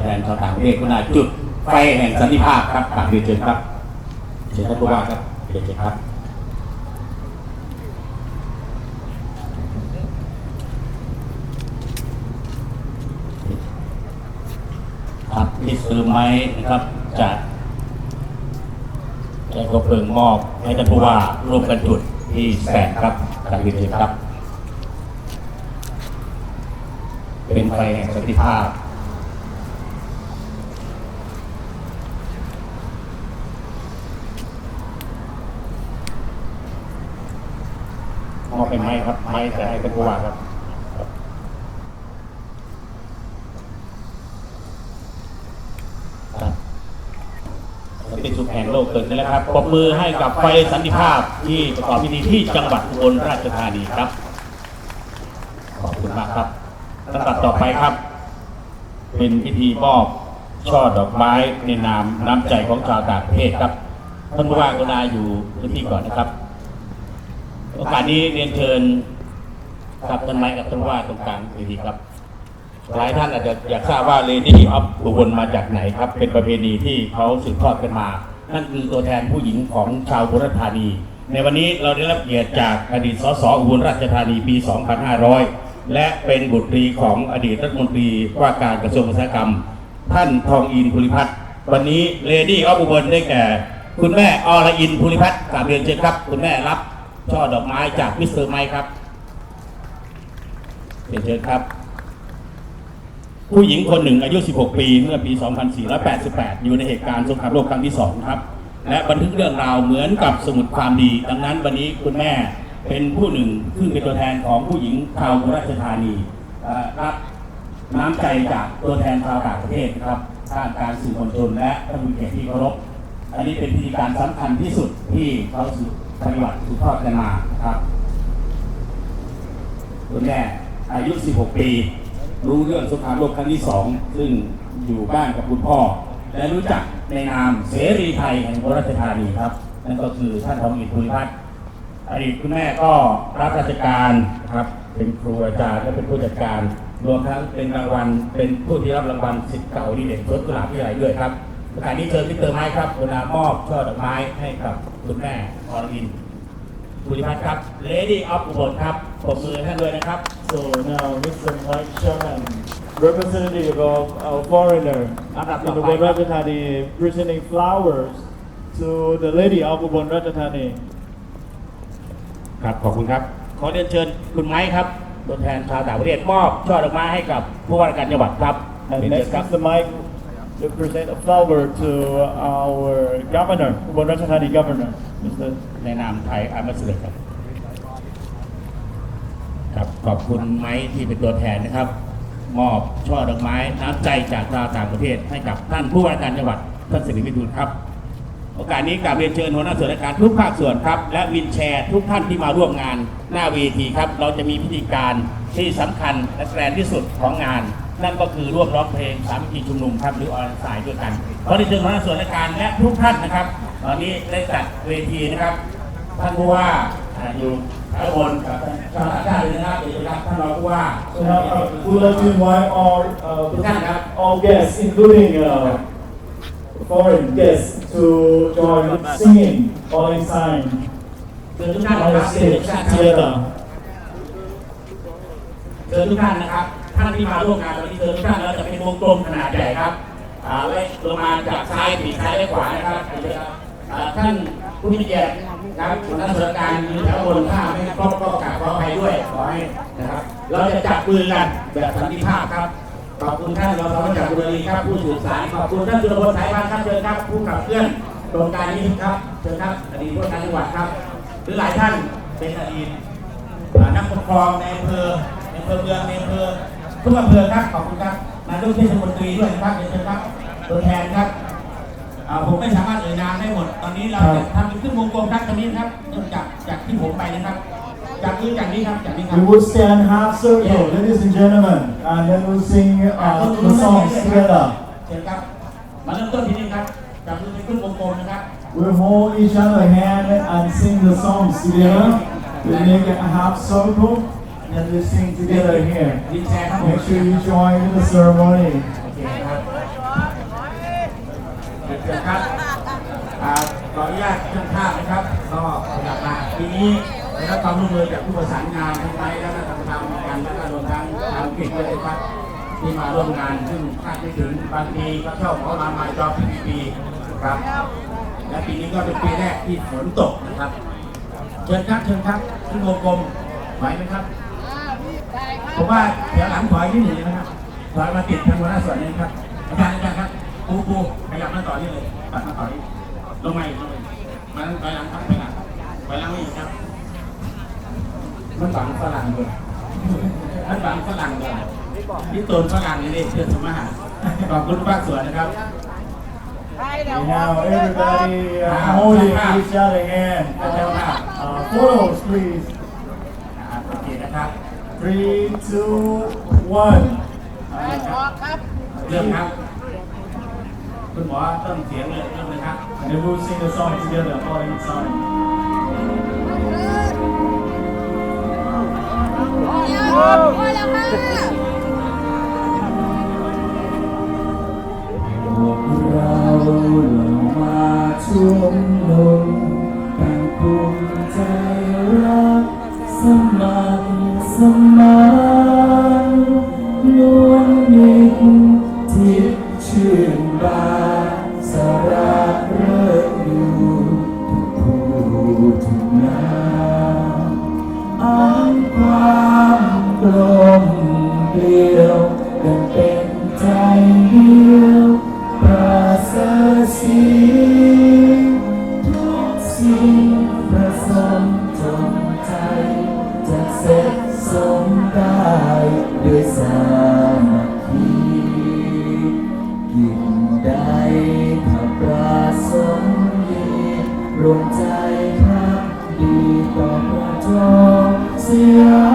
แทนชาวต่างประเทศก็น่าจุดไฟแห่งสันติภาพครับกราบเรียนเชิญครับเชิญท่านผู้ว่าครับเรียนเชิญครับครับที่ซื้อไม้นะครับจะใช้กระเพลิงมอบให้ท่านผู้ว่าร่วมกันจุดที่แสนครับกราบเรียนเชิญครับ เป็นไฟแห่งสันติภาพ มอบเป็นไม้ครับ ไม้แต่ให้เป็นผู้ว่าครับครับเป็นสุขแห่งโลกเกิดขึ้นแล้วครับปรบมือให้กับไฟสันติภาพที่ประกอบพิธีที่จังหวัดอุบลราชธานีครับ ขอบคุณมากครับลำดับต่อไปครับ เป็นพิธีมอบช่อดอกไม้ในนามน้ำใจของชาวต่างประเทศครับท่านผู้ว่ากรุณาอยู่พื้นที่ก่อนนะครับ โอกาสนี้เรียนเชิญครับท่านไม้กับท่านว่าตรงกลางเวทีครับ หลายท่านอาจจะอยากทราบว่าเลดี้ออฟอุบลมาจากไหนครับ เป็นประเพณีที่เขาสืบทอดกันมา นั่นคือตัวแทนผู้หญิงของชาวอุรธานี ในวันนี้เราได้รับเกียรติจากอดีตสสอุบลราชธานีปี 2500 และเป็นบุตรีของอดีตรัฐมนตรีว่าการกระทรวงอุตสาหกรรม ท่านทองอินภูริพัฒน์วันนี้เลดี้ออฟอุบลได้แก่ คุณแม่อรอินภูริพัฒน์กราบเรียนเชิญครับ คุณแม่รับ ช่อดอกไม้จากมิสเตอร์ไมค์ครับเรียนเชิญครับ ผู้หญิงคนหนึ่งอายุ 16 ปี เมื่อปี 2488 อยู่ในเหตุการณ์สงครามโลกครั้งที่ 2 ครับ และบันทึกเรื่องราวเหมือนกับสมุดความดี ดังนั้นวันนี้คุณแม่เป็นผู้หนึ่งซึ่งเป็นตัวแทนของผู้หญิงชาวราชธานีรับน้ำใจจากตัวแทนชาวต่างประเทศครับท่านการสื่อมวลชนและท่านผู้เกียรติที่เคารพ อันนี้เป็นพิธีการสำคัญที่สุดที่เขา สืบปฏิบัติสืบทอดกันมาครับคุณแม่อายุ 16 ปี รู้เรื่องสงครามโลกครั้งที่สองซึ่งอยู่บ้านกับคุณพ่อ และรู้จักในนามเสรีไทยแห่งราชธานีครับ นั่นก็คือท่านทองอินภูริพัฒน์อดีตคุณแม่ก็รับราชการครับ เป็นครูอาจารย์และเป็นผู้จัดการ รวมทั้งเป็นรางวัล เป็นผู้ที่รับรางวัลสิทธิ์เก่าดีเด่นสวนกุหลาบวิทยาลัยด้วยครับโอกาสนี้เชิญพิเตอร์ไม้ครับเวลามอบช่อดอกไม้ให้กับ คุณแม่อรอินภูริพัฒน์ครับ Lady of อุบลครับปรบมือให้ท่านด้วยนะครับ So now Mr. Mike Sherman, representative of a foreigner in Ubon Ratchathani, presenting flowers to the lady of Ubon Ratchathani. ครับขอบคุณครับ ขอเรียนเชิญคุณไม้ครับตัวแทนชาวต่างประเทศมอบช่อดอกไม้ให้กับผู้ว่าราชการจังหวัดครับ And เรียนเชิญ next ครับ Mr. Mike to present a flower to our governor, Ubon Ratchathani governor, Mr. ในนามไทยอามาสเลยครับครับขอบคุณไม้ที่เป็นตัวแทนนะครับ มอบช่อดอกไม้น้ำใจจากชาวต่างประเทศให้กับท่านผู้ว่าการจังหวัดท่านสิริวิทูลครับ โอกาสนี้กราบเรียนเชิญหัวหน้าส่วนราชการทุกภาคส่วนครับ และวินแชร์ทุกท่านที่มาร่วมงานหน้าเวทีครับ เราจะมีพิธีการที่สำคัญและแกรนด์ที่สุดของงาน นั่นก็คือร่วมร้องเพลงสามัคคีชุมนุมครับหรือออนไลน์ด้วยกันขอเรียนเชิญหัวหน้าส่วนราชการและทุกท่านนะครับ ตอนนี้ได้จัดเวทีนะครับ ท่านผู้ว่าอ่าอยู่ข้างบนกับท่านอาจารย์เลยนะครับเดี๋ยวนะครับท่านรองผู้ว่า So now uh, we would like to invite all, uh, Yeah. all guests, including uh, foreign guests, to join singing all in time เชิญทุกท่านนะ on ค the รับเชิญ stage ทุกท่านครับ together. เชิญทุกท่านนะครับ ท่านที่มาร่วมงานวันนี้เชิญทุกท่านแล้วจะเป็นวงกลมขนาดใหญ่ครับอ่าไล่ลงมาจากซ้ายปีกซ้ายและขวานะครับอ่าท่านผู้มีเกียรติครับหัวหน้าส่วนการยืนแถวบนถ้าไม่ครบก็กราบขออภัยด้วยขอให้นะครับ เราจะจับมือกันแบบสันติภาพครับขอบคุณท่านรองสารวัตรจากบุรีครับผู้สื่อสารขอบคุณท่านจุลพลสายพันธ์ครับเชิญครับ ผู้ขับเคลื่อนโครงการนี้ครับเชิญครับอดีตผู้ว่าการจังหวัดครับ หรือหลายท่านเป็นอดีตนักปกครองในอำเภอในอำเภอเมืองในอำเภอ ทุกอำเภอครับขอบคุณครับนายกเทศมนตรีด้วยนะครับเดี๋ยวเชิญครับตัวแทนครับอ่าผมไม่สามารถเอ่ยนามได้หมด ตอนนี้เราจะทำเป็นขึ้นวงกลมครับตรงนี้นะครับเริ่มจากจากที่ผมไปนะครับ จากนี้จากนี้ครับจากนี้ครับ We would stand half circle, ladies and gentlemen, and then we'll sing uh, the songs together. เชิญครับมาเริ่มต้นที่นี่ครับจากมือเป็นขึ้นวงกลมนะครับ We'll hold each other hand and sing the songs together. We'll make a half circle and then we'll sing together here. ดินแชร์ครับผม Make sure you join in the ceremony. โอเคครับชิญครับอ่าขออนุญาตเจ้าภาพนะครับ ก็กลับมาปีนี้ได้รับความร่วมมือจากผู้ประสานงานทั้งไทยและก็ทางทำกันและก็รวมทั้งทางอังกฤษด้วยนะครับ ที่มาร่วมงานซึ่งคาดไม่ถึงบางทีก็ชอบเขามามาจอบปีปีครับ และปีนี้ก็เป็นปีแรกที่ฝนตกนะครับ เชิญครับเชิญครับขึ้นวงกลมไหวไหมครับ ผมว่าเดี๋ยวหลังถอยนิดหนึ่งนะครับถอยมาติดทางหัวหน้าส่วนนี้ครับอาจารย์อาจารย์ครับปูปูขยับมาต่อนี่เลยตัดมาต่อนี่ลงมาอีกลงมาอีกมาไปหลังครับไปหลังไปหลังนี่ครับ มันบังฝรั่งเลยมันบังฝรั่งเลยนี่ตูนฝรั่งนี่เลยเชิญสมาหาขอบคุณภาคส่วนนะครับ And now everybody uh, holding each other hand. Uh, photos, please. Three, two, one. เริ่มครับ คุณหมอต้นเสียงเลยเริ่มเลยครับ And then we'll sing the song together, following the song. พอแล้วค่ะ เรามาชุมนุมต่างภูมิใจรัก สมัครสมานล้วนมีทิศชื่นบาน วงใจคับดีต่อประจบสย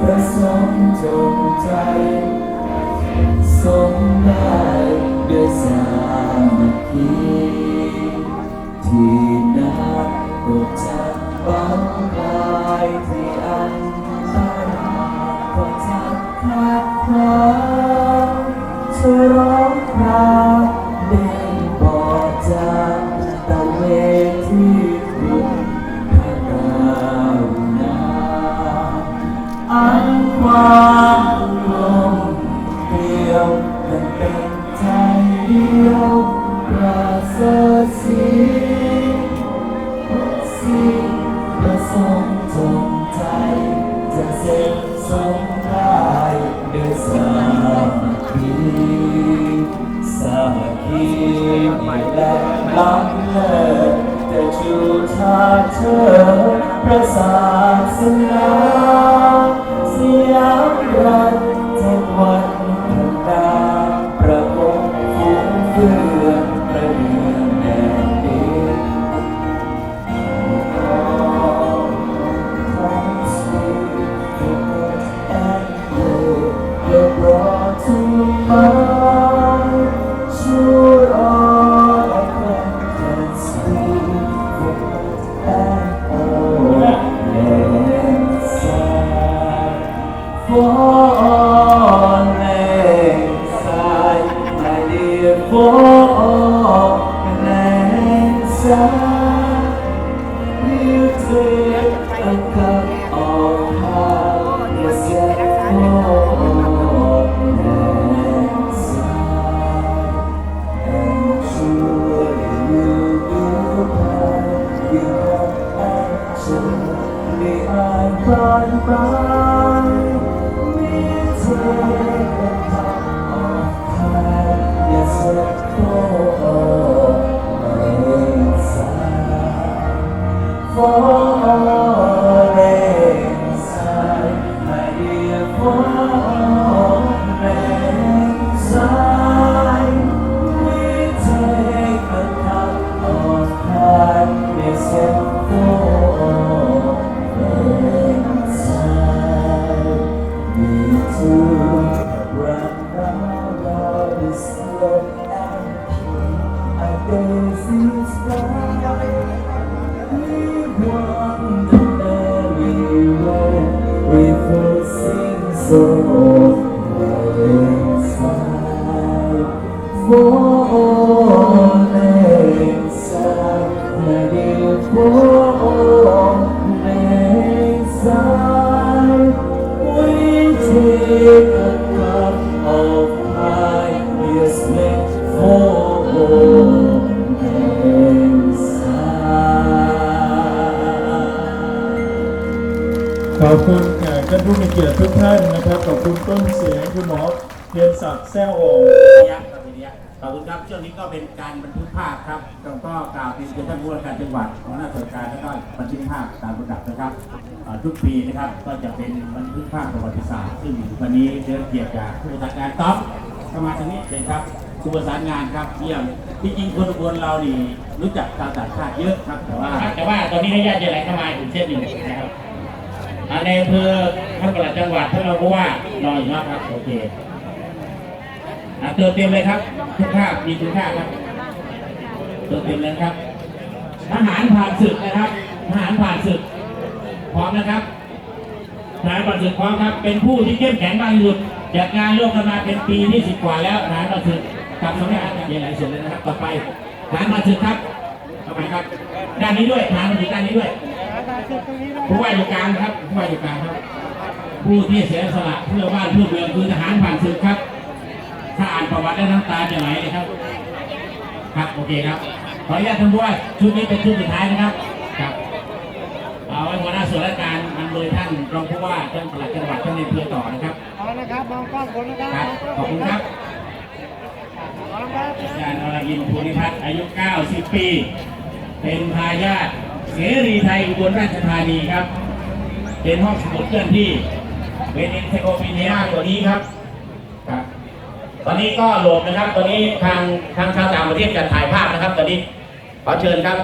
งประสมจงใจสมได้ด้วยสามัคคีที่นักโดดจากบังกายที่อันตรายก็ทักทักครามช่วยร้องครา ลมเดียวกันเป็นใจเดียวประเสริฐสีทุกสิ่งประสงค์จงใจ จะเสร็จสมได้ด้วยสามัคคีสามัคคีแรงล้ำเลิศแต่ชูชาเชิดพระศาสนา บันทึกภาพครับแล้วก็กล่าวเป็นเจ้าท่านผู้ว่าการจังหวัดของหน้าส่วนการแล้วก็บันทึกภาพตามระดับนะครับทุกปีนะครับ ก็จะเป็นบันทึกภาพประวัติศาสตร์ซึ่งวันนี้เดินเกียรติจากผู้ประสานงานต๊อปเข้ามาทางนี้เลยครับผู้ประสานงานครับเยี่ยมที่จริงคนอุบลเรานี่รู้จักชาวต่างชาติเยอะครับแต่ว่าแต่ว่าตอนนี้ให้ญาติไหลเข้ามาถึงเส้นหนึ่งนะครับอ่าในอำเภอท่านประหลัดจังหวัดท่านรองผู้ว่ารออยู่นะครับโอเคอ่าเติมเต็มเลยครับทุกภาพมีคุณค่าครับ เติมเต็มเลยครับ ทหารผ่านศึกนะครับ ทหารผ่านศึก พร้อมนะครับทหารผ่านศึกพร้อมครับ เป็นผู้ที่เข้มแข็งมากที่สุดจัดงานร่วมกันมาเป็นปีที่สิบกว่าแล้วทหารผ่านศึกกับสำนักงานใหญ่หลายส่วนเลยนะครับ ต่อไปทหารผ่านศึกครับต่อไปครับ ด้านนี้ด้วยทหางมาถึงด้านนี้ด้วยผู้ว่าอยู่กางครับผู้ว่าอยู่กางครับ ผู้ที่เสียสละเพื่อบ้านเพื่อเมืองคือทหารผ่านศึกครับ ถ้าอ่านประวัติแล้น้ำตาจะไหลเลยครับ ครับโอเคครับ ออนุญาตท่านผู้ว่าชุดนี้เป็นชุดสุดท้ายนะครับครับเอาไว้หัวหน้าส่วนราชการนำโดยท่านรองผู้ว่าท่านปลัดจังหวัดท่านในอำเภอต่อนะครับเอาละครับมองกล้องคนนะคครัรับบขอบคุณครับพร้อมครับอาจารย์อรยินทร์ภูริพัฒน์อายุ 90 ปี เป็นทายาทเสรีไทยอุบลราชธานีครับ เป็นห้องสมุดเคลื่อนที่เป็นเอ็นไซโคปีเดียตัวนี้ครับครับ ตอนนี้ก็โหลดนะครับ ตอนนี้ทางทางชาวต่างประเทศจะถ่ายภาพนะครับ ตอนนี้ ขอเชิญครับ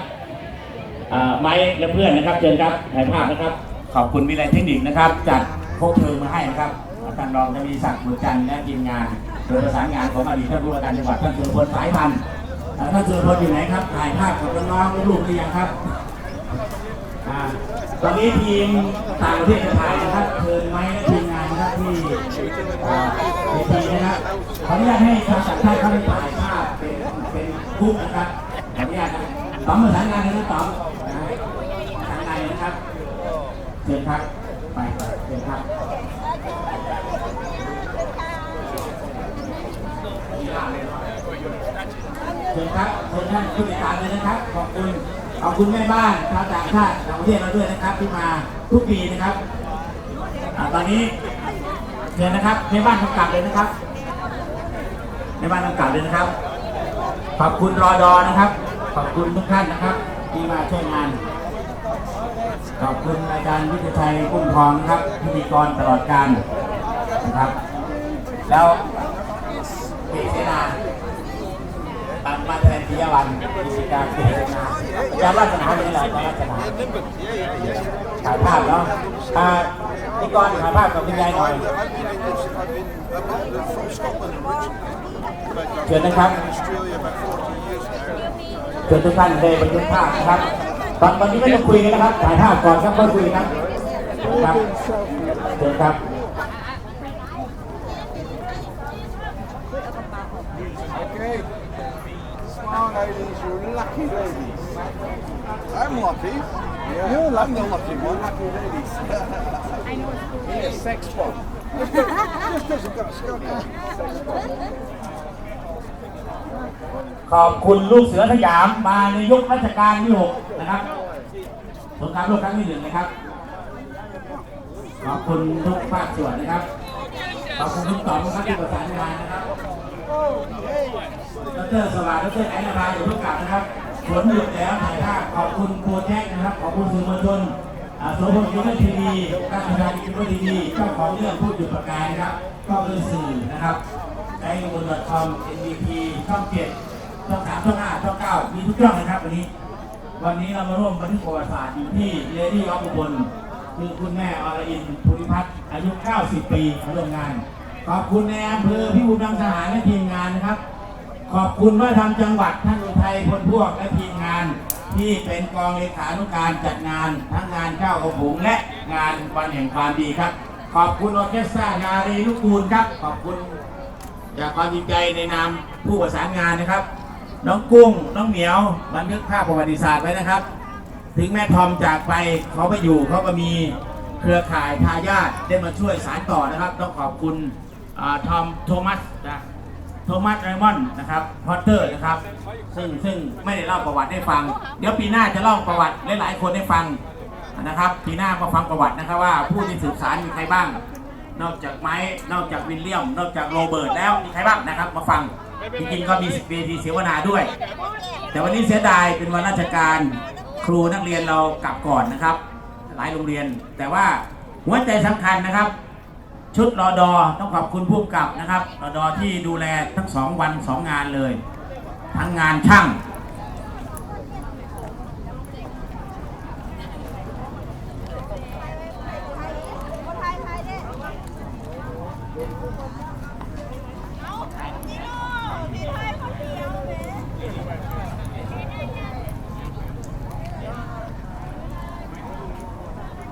อ่าไม้และเพื่อนนะครับเชิญครับถ่ายภาพนะครับ ขอบคุณวิไลเทคนิคนะครับ จัดพกเพลิงมาให้นะครับท่านรองทวีศักดิ์บุญจันทร์และทีมงาน โดยประสานงานของอดีตท่านผู้ว่าการจังหวัดท่านสุรพลสายพันธุ์เอ่อท่านสุรพลอยู่ไหนครับถ่ายภาพกับน้องๆลูกๆหรือยังครับอ่าตอนนี้ทีมต่างประเทศจะถ่ายนะครับเชิญไม้และทีมงานนะครับที่อ่าเวทีนะครับขออนุญาตให้ชาวต่างชาติเข้าไปถ่ายภาพเป็นเป็นกรุ๊ปนะครับขออนุญา ต้อมประสานงานนะครับต้อมนะทางในนะครับเชิญครับไปเชิญครับเชิญครับเชิญท่านผู้ติดตามเลยนะครับขอบคุณขอบคุณแม่บ้านชาวต่างชาติต่างประเทศเราด้วยนะครับ ที่มาทุกปีนะครับตอนนี้เชิญนะครับแม่บ้านกำกับเลยนะครับแม่บ้านกำกับเลยนะครับขอบคุณรอดอนะครับ ขอบคุณทุกท่านนะครับ ที่มาช่วยงาน ขอบคุณอาจารย์วิทยชัยกุ้งทองนะครับพิธีกรตลอดการนะครับ แล้วปีเสนาตันมาแทนพิยวันพิธีการปีเสนาอาจารย์ราชนาเป็นอะไรอาจารย์ราชนาถ่ายภาพเนาะอ่าพิธีกรถ่ายภาพกับคุณยายหน่อยเชิญนะครับ เชิญทุกท่านเลยบันทึกภาพนะครับ ตอนตอนนี้ไม่ต้องคุยกันนะครับ ถ่ายภาพก่อนครับค่อยคุยครับครับเชิญครับ Okay. Smile, ladies. You're lucky ladies. I'm lucky. Yeah. You're I'm the lucky one. Lucky ladies. yeah, sex bomb. Just because I've got a scorpion. Sex bomb. ขอบคุณลูกเสือสยามมาในยุครัชกาลที่หกนะครับสงครามโลกครั้งที่หนึ่งนะครับ ขอบคุณทุกภาคส่วนนะครับ ขอบคุณทุกต่อมนะครับที่ประสานงานนะครับดรสวัสดิ์ดรแอนนาภาอยู่ทุกกลับนะครับฝนหยุดแล้วถ่ายภาพขอบคุณโปรแจ็คนะครับ ขอบคุณสื่อมวลชนอ่าโสพลยูทูบทีวีการทำงานยูทูบทีวีเจ้าของเรื่องพูดอยู่ประกายนะครับ ก็คือสื่อนะครับ ไอ้บนดอทคอม NVP ช่องเจ็ดช่องสามช่องห้าช่องเก้ามีทุกช่องนะครับวันนี้ วันนี้เรามาร่วมบันทึกประวัติศาสตร์อยู่ที่เลดี้ออฟอุบลคือคุณแม่อรอินภูริพัฒน์อายุ 90 ปีมาร่วมงาน ขอบคุณในอำเภอพิบูลรังสหารและทีมงานนะครับ ขอบคุณว่าทำจังหวัดท่านอุทัยพลพวกและทีมงาน ที่เป็นกองเลขานุการจัดงานทั้งงานเจ้ากระผงและงานวันแห่งความดีครับ ขอบคุณออเคสตรานารีลูกกูลครับ ขอบคุณ จากความจริงใจในนามผู้ประสานงานนะครับ น้องกุ้งน้องเหมียวบันทึกภาพประวัติศาสตร์ไว้นะครับ ถึงแม่ทอมจากไปเขาไปอยู่เขาก็มีเครือข่ายทายาทได้มาช่วยสารต่อนะครับ ต้องขอบคุณอทอมโทมัสนะโทมัสไรมอนด์นะครับพอตเตอร์นะครับ ซึ่งซึ่งไม่ได้เล่าประวัติให้ฟัง เดี๋ยวปีหน้าจะเล่าประวัติหลายๆคนให้ฟังนะครับ ปีหน้ามาฟังประวัตินะครับว่าผู้ที่สืบสารมีใครบ้าง นอกจากไม้ นอกจากวิลเลียม นอกจากโรเบิร์ตแล้วมีใครบ้างนะครับ มาฟัง จริงๆก็มีเวทีเสวนาด้วย แต่วันนี้เสียดายเป็นวันราชการครูนักเรียนเรากลับก่อนนะครับ หลายโรงเรียน แต่ว่าหัวใจสำคัญนะครับ ชุดรอดอต้องขอบคุณผู้กำกับนะครับรอดอที่ดูแลทั้งสองวันสองงานเลย ทั้งงานช่าง คนไทยไทยเด้ เอาพี่น้องพี่ไทยคนเดียวเด้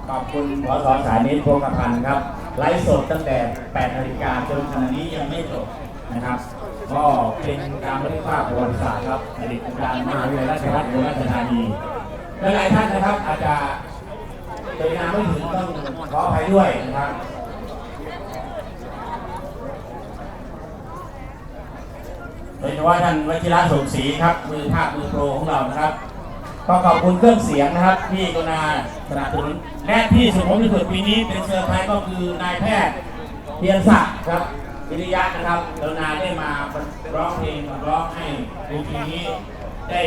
ขอบคุณพสสานิตโพกพันธ์ครับ ไลฟ์สดตั้งแต่ 8 นาฬิกาจนขณะนี้ยังไม่จบนะครับ ก็เป็นการบันทึกภาพประวัติศาสตร์ครับอดีตอาจารมหาวิทยาลัยราชภัฏอุบลราชธานีหลายๆท่านนะครับอาจจะเจตนาไม่ถึงต้องขออภัยด้วยนะครับ ดยเฉพาะท่านวชิระสมศรีครับมือภาคมือโปรของเรานะครับก็ขอบคุณเครื่องเสียงนะครับที่กรุณาสนับสนุนและที่สุดผมที่สุดปีนี้เป็นเซอร์ไพรส์ก็คือนายแพทย์เพียรศักดิ์ครับวิริยะนะครับกรุณาได้มาร้องเพลงร้องให้ในปีนี้ได้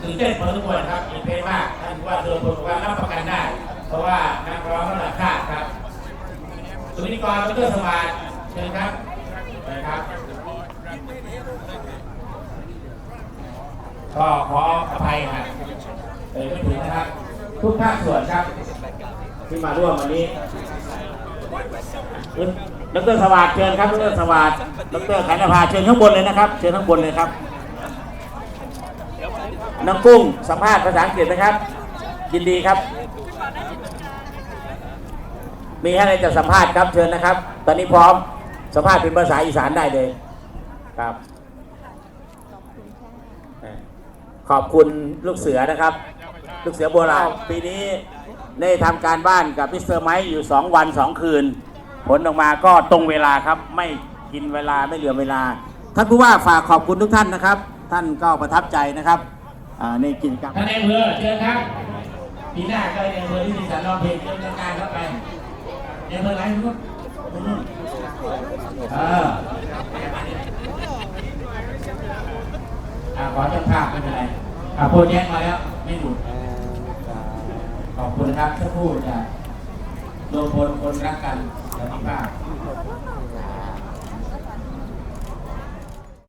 ตื่นเต้นพอสมควรครับอีกเพลงว่าท่านว่าสุรพลบอกว่ารับประกันได้ เพราะว่านักร้องระดับชาติครับสุนิกรดรสวัสดิ์เชิญครับเชิญครับ ก็ขออภัยครับเอ่ยไม่ถึงนะครับ ทุกภาคส่วนครับ ที่มาร่วมวันนี้ดรสวัสดิ์เชิญครับดรสวัสดิ์ดรขันธภาเชิญข้างบนเลยนะครับ เชิญข้างบนเลยครับน้องกุ้งสัมภาษณ์ภาษาอังกฤษนะครับ ยินดีครับ มีอะไรจะสัมภาษณ์ครับเชิญนะครับ ตอนนี้พร้อมสัมภาษณ์เป็นภาษาอีสานได้เลยครับ ขอบคุณลูกเสือนะครับ ลูกเสือโบราณปีนี้ได้ทำการบ้านกับมิสเตอร์ไมค์อยู่ 2 วัน 2 คืน ผลออกมาก็ตรงเวลาครับไม่กินเวลาไม่เหลือเวลาท่านผู้ว่าฝากขอบคุณทุกท่านนะครับ ท่านก็ประทับใจนะครับอ่าในกิจกรรมท่านในอำเภอเชิญครับปีหน้าก็ในอำเภอที่มีสารรองเพลงเรื่องการเข้าไปในอำเภอไหนทุกคน อออ่าขอเจ้าภาพไม่เป็นไรอ่าโปรเจกต์มาแล้วไม่หลุดขอบคุณครับท่านผู้จะรวมพลคนรักกันสันติภาพ